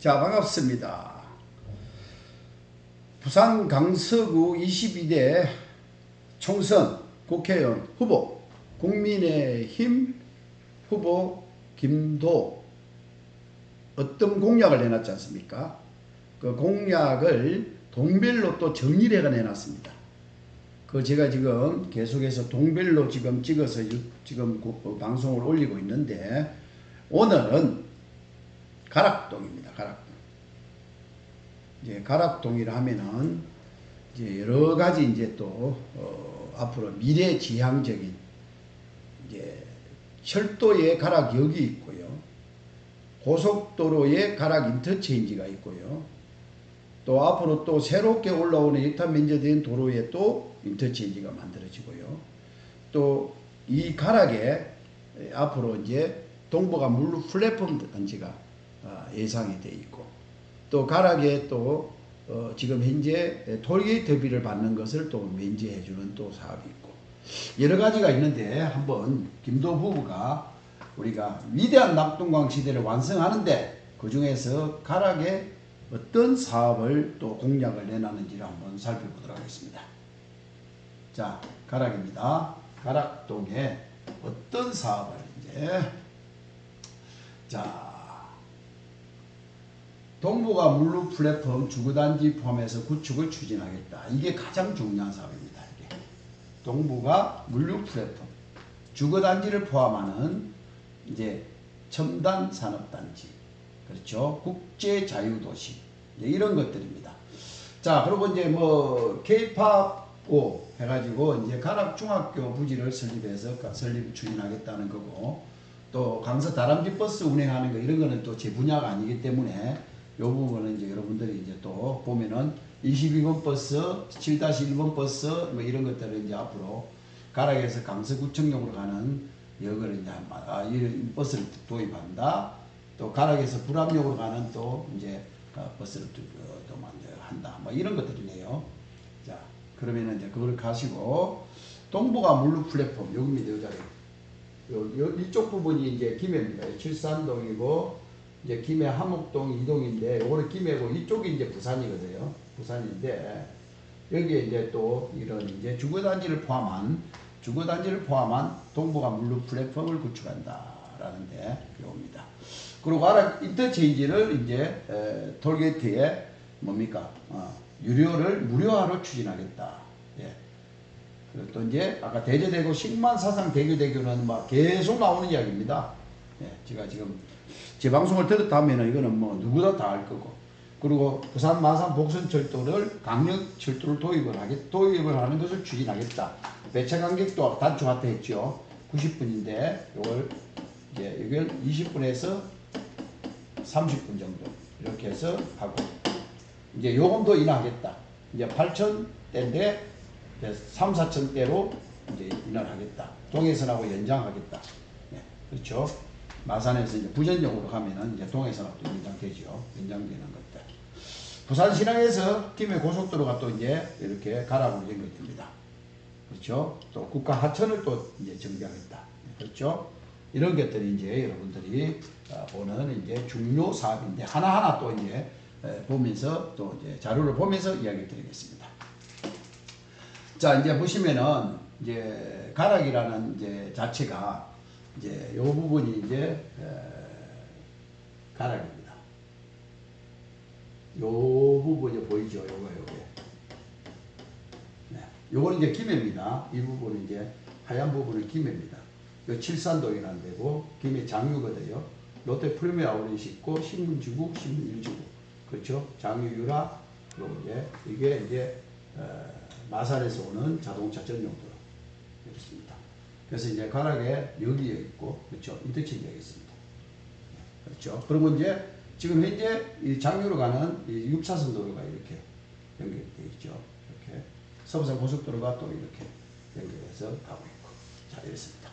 자, 반갑습니다. 부산 강서구 22대 총선 국회의원 후보 국민의힘 후보 김도 어떤 공약을 내놨지 않습니까? 그 공약을 동별로 또 정리를 해가 내놨습니다. 그 제가 지금 계속해서 동별로 지금 찍어서 유- 지금 방송을 올리고 있는데 오늘은 가락동입니다. 가락동. 이제 가락동이라 하면은 이제 여러 가지 이제 또 어, 앞으로 미래 지향적인 이제 철도의 가락역이 있고요. 고속도로의 가락 인터체인지가 있고요. 또 앞으로 또 새롭게 올라오는 일탄 면제된 도로에 또 인터체인지가 만들어지고요. 또 이 가락에 에, 앞으로 이제 동북아 물류 플랫폼 단지가 아, 예상이 돼 있고 또 가락에 또 어, 지금 현재 톨게이트 비를 받는 것을 또 면제해 주는 또 사업이 있고 여러 가지가 있는데 한번 김도 부부가 우리가 위대한 낙동강 시대를 완성하는데 그 중에서 가락에 어떤 사업을 또 공약을 내놨는지를 한번 살펴보도록 하겠습니다. 자, 가락입니다. 가락동에 어떤 사업을 이제 자 동북아 물류 플랫폼 주거단지 포함해서 구축을 추진하겠다. 이게 가장 중요한 사업입니다. 이게 동북아 물류 플랫폼 주거단지를 포함하는 이제 첨단 산업단지 그렇죠. 국제 자유도시 이제 이런 것들입니다. 자 그리고 이제 뭐 K-팝5 해가지고 이제 가락 중학교 부지를 설립해서 가- 설립 추진하겠다는 거고 또 강서 다람쥐 버스 운행하는 거 이런 거는 또 제 분야가 아니기 때문에 요 부분은 이제 여러분들이 이제 또 보면은 22번 버스, 7-1번 버스 뭐 이런 것들을 이제 앞으로 가락에서 강서구청역으로 가는 역을 이제 한- 아, 이 버스를 도입한다. 또 가락에서 불암역으로 가는 또 이제 어, 버스를 또, 어, 또 만들 한다. 뭐 이런 것들이네요. 자, 그러면은 이제 그걸 가시고 동북아 물류 플랫폼 여기입니다. 요 자리. 요, 요 이쪽 부분이 이제 김해입니다. 칠산동이고 이제 김해 함옥동 이동인데 요거는 김해고 이쪽이 이제 부산이거든요. 부산인데 여기에 이제 또 이런 이제 주거단지를 포함한 주거단지를 포함한 동북아 물류 플랫폼을 구축한다라는데 요겁니다. 그리고 아라 인터체인지를 이제 에, 톨게이트에 뭡니까 어, 유료를 무료화로 추진하겠다. 예. 그리고 또 이제 아까 대저대교 식만 사상 대교대교는 막 계속 나오는 이야기입니다. 예, 제가 지금 제 방송을 들었다 하면은 이거는 뭐 누구나 다 알 거고. 그리고 부산 마산 복선철도를 강력 철도를 도입을 하겠 도입을 하는 것을 추진하겠다. 배차 간격도 단축하다 했죠. 90분인데 이걸 이제 이걸 20분에서 30분 정도 이렇게 해서 하고 이제 요금도 인하하겠다. 이제 8천 대인데 3, 4천 대로 이제 인하하겠다. 동해선하고 연장하겠다. 네, 그렇죠. 마산에서 이제 부전역으로 가면은 이제 또 연장되죠. 연장되는 것들. 부산시랑에서 김해 고속도로가 또 이제 이렇게 가락으로 연결됩니다. 그렇죠. 또 국가 하천을 또 이제 정비하겠다. 그렇죠. 이런 것들이 이제 여러분들이 어, 보는 이제 중요 사업인데 하나하나 또 이제 에, 보면서 또 이제 자료를 보면서 이야기 드리겠습니다. 자, 이제 보시면은 이제 가락이라는 이제 자체가 이제 요 부분이 이제 에, 가락입니다. 요 부분이 보이죠? 요거 요게. 네. 요거는 이제 김해입니다. 이 부분은 이제 하얀 부분은 김해입니다. 요 칠산동이라는 데고 김해 장유거든요. 롯데 프리미어 아울렛이 있고 신문지구, 신문일지구. 그렇죠? 장유 유라 그리고 이제 이게 이제 어, 마산에서 오는 자동차 전용도로 이렇습니다. 그래서 이제 가락에 여기에 있고 그렇죠? 인터체인지가 있습니다. 그렇죠? 그리고 이제 지금 현재 이 장유로 가는 이 6차선 도로가 이렇게 연결되어 있죠. 이렇게 서부산 고속도로가 또 이렇게 연결해서 가고 있고 자 이렇습니다.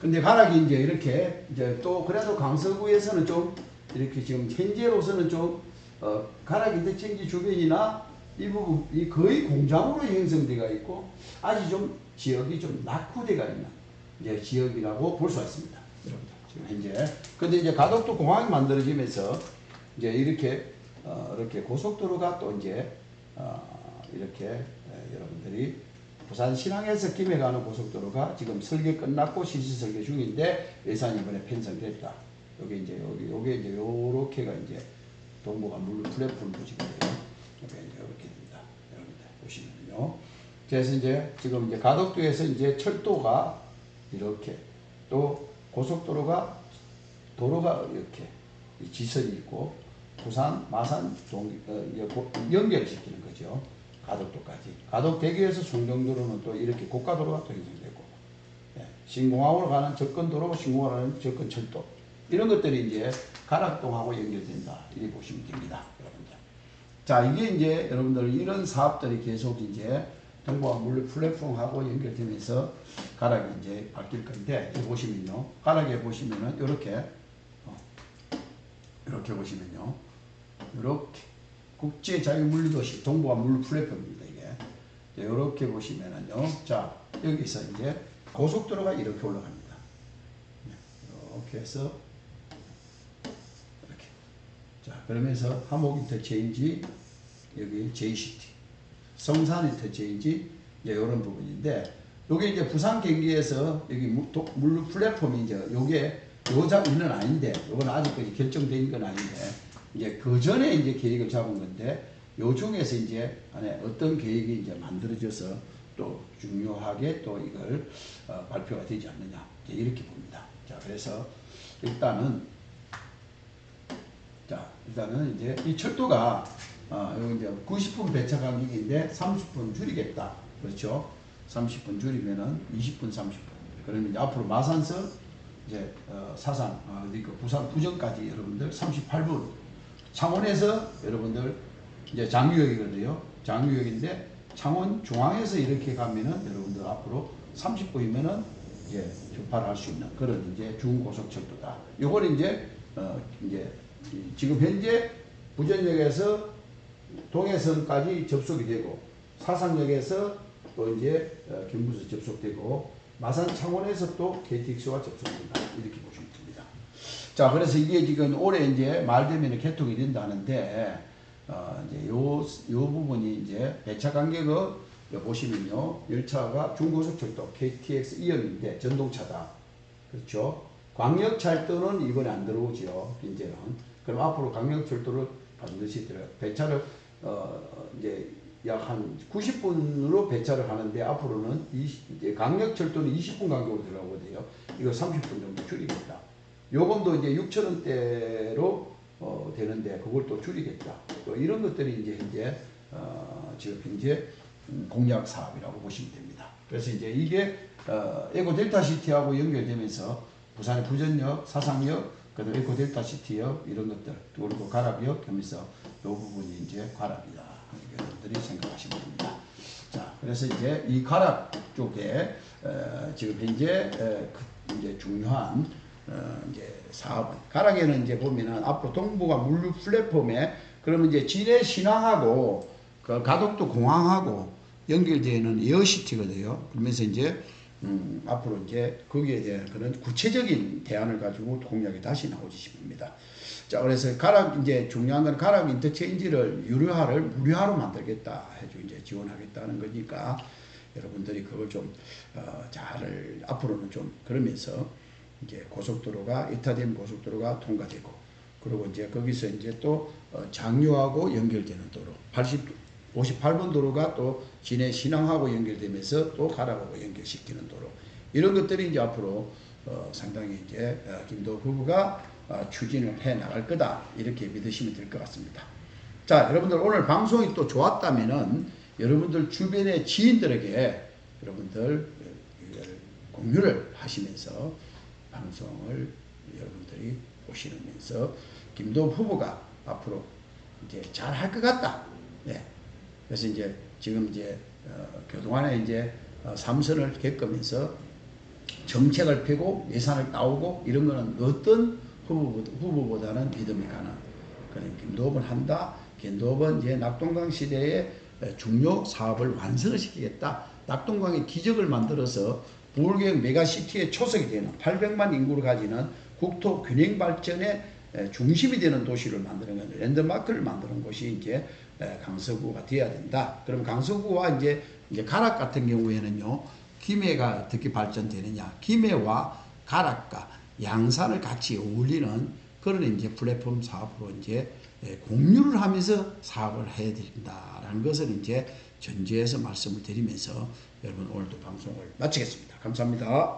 근데 가락이 이제 이렇게 이제 또 그래도 강서구에서는 좀 이렇게 지금 현재로서는 좀 어, 가락 인터체인지 주변이나 이 부분 이 거의 공장으로 형성되어 있고 아직 좀 지역이 좀 낙후되어 있는 이제 지역이라고 볼 수가 있습니다. 지금 현재 근데 이제 가덕도 공항이 만들어지면서 이제 이렇게 어, 이렇게 고속도로가 또 이제 어, 이렇게 에, 여러분들이 부산 신항에서 김해 가는 고속도로가 지금 설계 끝났고 실시 설계 중인데 예산이 이번에 편성됐다. 여기 이제 여기 요게 이제 요렇게가 이제 동부가 물 플랫폼 부지인데요. 이게 이제 이렇게 됩니다. 여러분들 보시면요. 그래서 이제 지금 이제 가덕도에서 이제 철도가 이렇게 또 고속도로가 도로가 이렇게 이 지선이 있고 부산 마산 동 어, 연결시키는 거죠. 가덕도까지. 가덕대교에서 송정도로는 또 이렇게 고가도로가 또 형성되고 예, 신공항으로 가는 접근도로, 신공항으로 가는 접근철도 이런 것들이 이제 가락동하고 연결된다. 이렇게 보시면 됩니다. 여러분들. 자, 이게 이제 여러분들 이런 사업들이 계속 이제 동부와 물류 플랫폼하고 연결되면서 가락이 이제 바뀔 건데, 여기 보시면요. 가락에 보시면은 이렇게, 어, 이렇게 보시면요. 이렇게 국제 자유 물류 도시 동부와 물류 플랫폼입니다. 이게. 이렇게 보시면은요. 자, 여기서 이제 고속도로가 이렇게 올라갑니다. 네, 이렇게 해서 이렇게. 자, 그러면서 하목 인터체인지 여기 JCT, 성산 인터체인지 이제 이런 부분인데 요게 이제 부산 경기에서 여기 물류 플랫폼이 이제 요게 요자는 아닌데 요건 아직까지 결정된 건 아닌데 이제 그 전에 이제 계획을 잡은 건데 요 중에서 이제 안에 어떤 계획이 이제 만들어져서 또 중요하게 또 이걸 어, 발표가 되지 않느냐 이제 이렇게 봅니다. 자 그래서 일단은 자, 일단은 이제 이 철도가 어, 이제 90분 배차 간격인데 30분 줄이겠다. 그렇죠? 30분 줄이면은 20분 30분. 그러면 이제 앞으로 마산서 이제 어, 사산 어, 그러니까 부산 부정까지 여러분들 38분. 창원에서 여러분들 이제 장유역이거든요. 장유역인데 창원 중앙에서 이렇게 가면은 여러분들 앞으로 30분이면은 이제 접할할 수 있는 그런 이제 중고속철도다. 요거는 이제 어 이제 이- 지금 현재 부전역에서 동해선까지 접속이 되고 사상역에서 또 이제 어, 경부에서 접속되고 마산 창원에서 또 KTX와 접속된다. 이렇게 보시면 됩니다. 자 그래서 이게 지금 올해 이제 말 되면 개통이 된다는데 어 이제 요, 요 부분이 이제 배차 간격을 보시면요. 열차가 중고속철도 KTX 이형인데 전동차다. 그렇죠? 광역철도는 이번에 안 들어오죠 이제는. 그럼 앞으로 광역철도를 반드시 들어 배차를 어 이제 약 한 90분으로 배차를 하는데 앞으로는 20, 이제 강력철도는 20분 간격으로 들어가거든요. 이거 30분 정도 줄이겠다. 요금도 이제 6천 원대로 어, 되는데 그걸 또 줄이겠다. 또 이런 것들이 이제 현재 어, 지금 현재 음, 공약 사업이라고 보시면 됩니다. 그래서 이제 이게 어, 에코 델타 시티하고 연결되면서 부산의 부전역, 사상역, 그다음 에코 델타 시티역 이런 것들 그리고 가락역 하면서 요 부분이 이제 가락이다. 여러분들이 생각하시면 됩니다. 자, 그래서 이제 이 가락 쪽에 어, 지금 현재 어, 그 이제 중요한 어, 이제 사업 가락에는 이제 보면은 앞으로 동부가 물류 플랫폼에 그러면 이제 진해 신항하고 그 가덕도 공항하고 연결되는 에어시티거든요. 그러면서 이제 음, 앞으로 이제 거기에 대한 그런 구체적인 대안을 가지고 공약이 다시 나오지 싶습니다. 자, 그래서 가락 이제 중요한 건 가락 인터체인지를 유료화를 무료화로 만들겠다 해주 이제 지원하겠다는 거니까 여러분들이 그걸 좀 어, 잘 앞으로는 좀 그러면서 이제 고속도로가 이타된 고속도로가 통과되고 그리고 이제 거기서 이제 또 어, 장유하고 연결되는 도로 80 58번 도로가 또 진해 신항하고 연결되면서 또 가락하고 연결시키는 도로 이런 것들이 이제 앞으로 어, 상당히 이제 어, 김도 후보가 어, 추진을 해 나갈 거다 이렇게 믿으시면 될 것 같습니다. 자 여러분들 오늘 방송이 또 좋았다면은 여러분들 주변의 지인들에게 여러분들 공유를 하시면서 방송을 여러분들이 보시면서 김도 후보가 앞으로 이제 잘 할 것 같다. 네. 그래서 이제 지금 이제 어, 그동안에 이제 어, 삼선을 겪으면서 정책을 펴고 예산을 따오고 이런 거는 어떤 후보보다, 후보 보다는 믿음이 가는 그런 김도업은 한다. 김도업은 이제 낙동강 시대의 중요 사업을 완성을 시키겠다. 낙동강의 기적을 만들어서 부울경 메가시티의 초석이 되는 800만 인구를 가지는 국토 균형 발전의 에, 중심이 되는 도시를 만드는 건 랜드마크를 만드는 곳이 이제 에, 강서구가 되어야 된다. 그럼 강서구와 이제 이제 가락 같은 경우에는요. 김해가 어떻게 발전되느냐? 김해와 가락과 양산을 같이 어울리는 그런 이제 플랫폼 사업으로 이제 에, 공유를 하면서 사업을 해야 된다라는 것을 이제 전제해서 말씀을 드리면서 여러분 오늘도 방송을 마치겠습니다. 감사합니다.